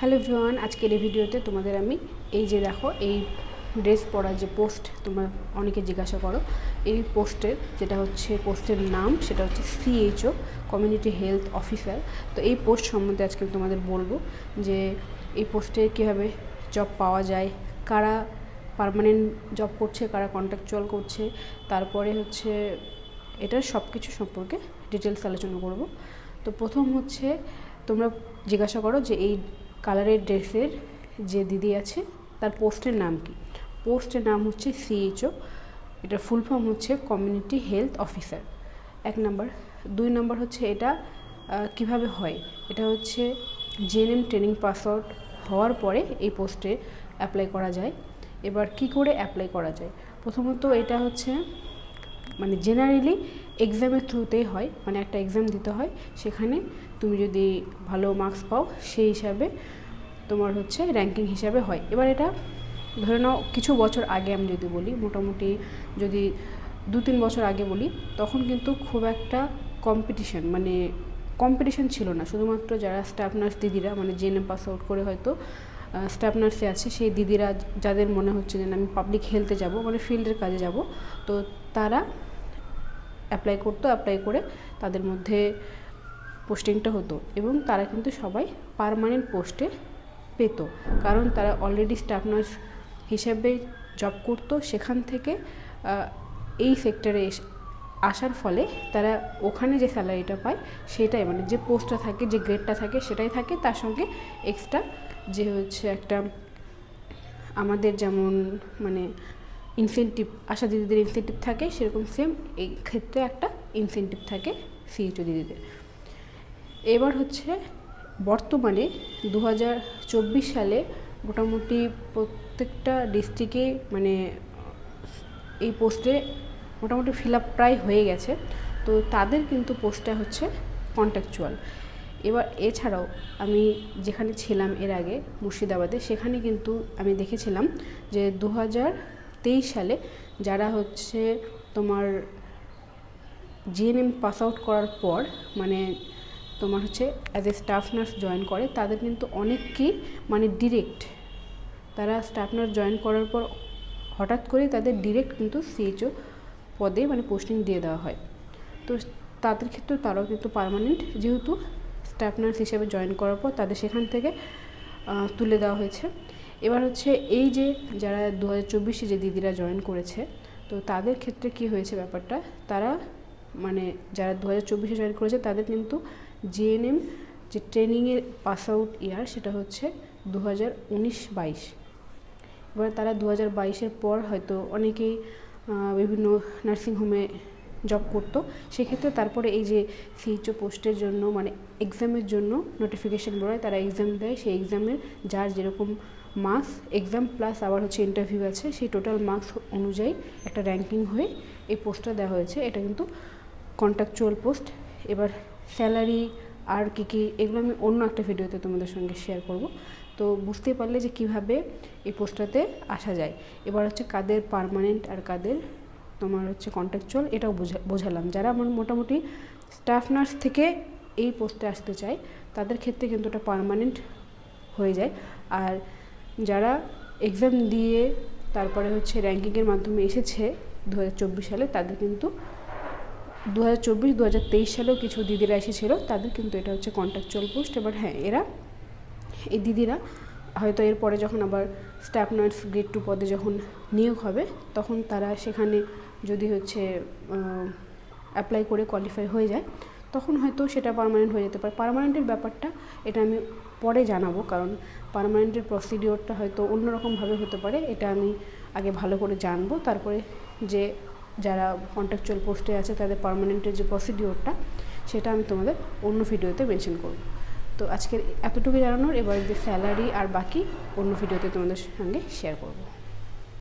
Hello everyone, আজকের এই ভিডিওতে তোমাদের আমি এই যে দেখো, এই ড্রেস পরা যে পোস্ট, তোমরা অনেকে জিজ্ঞাসা করো, এই পোস্টের যেটা হচ্ছে, পোস্টের নাম, সেটা হচ্ছে সিএইচও কমিউনিটি হেলথ অফিসার তো এই পোস্ট সম্বন্ধে আজকে তোমাদের বলব যে এই পোস্টে কীভাবে জব পাওয়া যায়, কারা পার্মানেন্ট জব করছে, কারা কন্ট্রাকচুয়াল করছে, তারপরে হচ্ছে এটার সব কিছু সম্পর্কে ডিটেলস আলোচনা করব। তো প্রথম হচ্ছে, তোমরা জিজ্ঞাসা করো যে এই কালারের ড্রেসের যে দিদি আছে, তার পোস্টের নাম কি? পোস্টের নাম হচ্ছে সিএইচও এটার ফুল ফর্ম হচ্ছে কমিউনিটি হেলথ অফিসার এক নাম্বার। দুই নাম্বার হচ্ছে এটা কীভাবে হয়? এটা হচ্ছে জিএনএম ট্রেনিং পাস আউট হওয়ার পরে এই পোস্টে অ্যাপ্লাই করা যায়। এবার কি করে অ্যাপ্লাই করা যায়? প্রথমত এটা হচ্ছে মানে জেনারেলি এক্সামের থ্রুতেই হয় মানে একটা এক্সাম দিতে হয়, সেখানে তুমি যদি ভালো মার্কস পাও, সেই হিসাবে তোমার হচ্ছে র্যাঙ্কিং হিসাবে হয়। এবার এটা ধরে নাও কিছু বছর আগে আমি যদি বলি, মোটামুটি যদি দু তিন বছর আগে বলি, তখন কিন্তু খুব একটা কম্পিটিশন মানে কম্পিটিশন ছিল না। শুধুমাত্র যারা স্টাফ নার্স দিদিরা মানে জেএনএম পাস আউট করে হয়তো স্টাফ নার্সে আছে, সেই দিদিরা, যাদের মনে হচ্ছে যে আমি পাবলিক হেলথে যাব মানে ফিল্ডের কাজে যাব, তো তারা অ্যাপ্লাই করতো অ্যাপ্লাই করে তাদের মধ্যে পোস্টিংটা হতো এবং তারা কিন্তু সবাই পারমানেন্ট পোস্টে পেতো। কারণ তারা অলরেডি স্টাফ নার্স হিসেবে জব করতো, সেখান থেকে এই সেক্টরে আসার ফলে তারা ওখানে যে স্যালারিটা পায় সেটাই মানে যে পোস্টটা থাকে, যে গ্রেডটা থাকে সেটাই থাকে। তার সঙ্গে এক্সট্রা যে হচ্ছে একটা, আমাদের যেমন মানে ইনসেন্টিভ আশা দিদিদের ইনসেন্টিভ থাকে, সেরকম সেম এই ক্ষেত্রে একটা ইনসেন্টিভ থাকে সিএইচও দিদিদের। এবার হচ্ছে বর্তমানে দু হাজার চব্বিশ সালে মোটামুটি প্রত্যেকটা ডিস্ট্রিক্টে মানে এই পোস্টে মোটামুটি ফিল আপ প্রায় হয়ে গেছে। তো তাদের কিন্তু পোস্টটা হচ্ছে কন্ট্যাকচুয়াল এবার এছাড়াও আমি যেখানে ছিলাম এর আগে মুর্শিদাবাদে, সেখানে কিন্তু আমি দেখেছিলাম যে দু সালে যারা হচ্ছে তোমার জিএনএম পাস আউট করার পর মানে তোমার হচ্ছে as a staff nurse join করে, তাদের কিন্তু অনেককেই মানে ডিরেক্ট তারা স্টাফ নার্স জয়েন করার পর হঠাৎ করেই তাদের ডিরেক্ট কিন্তু সিএইচও পদে মানে পোস্টিং দিয়ে দেওয়া হয়। তো তাদের ক্ষেত্রেও তারাও কিন্তু পার্মানেন্ট যেহেতু স্টাফ নার্স হিসেবে জয়েন করার পর তাদের সেখান থেকে তুলে দেওয়া হয়েছে। এবার হচ্ছে এই যে যারা দু হাজার যে দিদিরা জয়েন করেছে, তো তাদের ক্ষেত্রে কি হয়েছে ব্যাপারটা? তারা মানে যারা দু হাজার চব্বিশে জয়েন করেছে, তাদের কিন্তু জিএনএম যে ট্রেনিংয়ের পাস আউট ইয়ার সেটা হচ্ছে দু হাজার উনিশ বাইশ। এবার তারা দু হাজার বাইশের পর হয়তো অনেকেই বিভিন্ন নার্সিংহোমে জব করতো, সেক্ষেত্রে তারপরে এই যে সিএইচও পোস্টের জন্য মানে এক্সামের জন্য নোটিফিকেশান বেরোয় তারা এক্সাম দেয়, সেই এক্সামের যার যেরকম মার্কস এক্সাম প্লাস আবার হচ্ছে ইন্টারভিউ আছে, সেই টোটাল মার্কস অনুযায়ী একটা র্যাঙ্কিং হয়ে এই পোস্টটা দেওয়া হয়েছে। এটা কিন্তু কন্ট্রাকচুয়াল পোস্ট এবার স্যালারি আর কী কী, এগুলো আমি অন্য একটা ভিডিওতে তোমাদের সঙ্গে শেয়ার করব। তো বুঝতে পারলে যে কীভাবে এই পোস্টটাতে আসা যায়। এবার হচ্ছে কাদের পার্মানেন্ট আর কাদের তোমার হচ্ছে কন্ট্রাকচুয়াল এটাও বোঝা, বোঝালাম। যারা আমার মোটামুটি স্টাফ নার্স থেকে এই পোস্টে আসতে চায়, তাদের ক্ষেত্রে কিন্তু ওটা পার্মানেন্ট হয়ে যায়। আর যারা এক্সাম দিয়ে তারপরে হচ্ছে র্যাঙ্কিংয়ের মাধ্যমে এসেছে দু হাজার চব্বিশ সালে, তাদের কিন্তু দু হাজার চব্বিশ দু হাজার তেইশ সালেও কিছু দিদিরা এসেছিল, তাদের কিন্তু এটা হচ্ছে কন্ট্রাকচুয়াল পোস্ট এবার হ্যাঁ এরা, এই দিদিরা হয়তো এরপরে যখন আবার স্টাফ নার্স গ্রেড টু পদে যখন নিয়োগ হবে, তখন তারা সেখানে যদি হচ্ছে অ্যাপ্লাই করে কোয়ালিফাই হয়ে যায় তখন হয়তো সেটা পারমানেন্ট হয়ে যেতে পারে। পারমানেন্টের ব্যাপারটা এটা আমি পরে জানাব, কারণ পার্মানেন্টের প্রসিডিওরটা হয়তো অন্যরকমভাবে হতে পারে, এটা আমি আগে ভালো করে জানব। তারপরে যে যারা কন্ট্রাকচুয়াল পোস্টে আছে, তাদের পারমানেন্টের যে প্রসিডিওরটা সেটা আমি তোমাদের অন্য ভিডিওতে মেনশন করব। তো আজকের এতটুকু জানানোর, এবার যে স্যালারি আর বাকি অন্য ভিডিওতে তোমাদের সঙ্গে শেয়ার করব।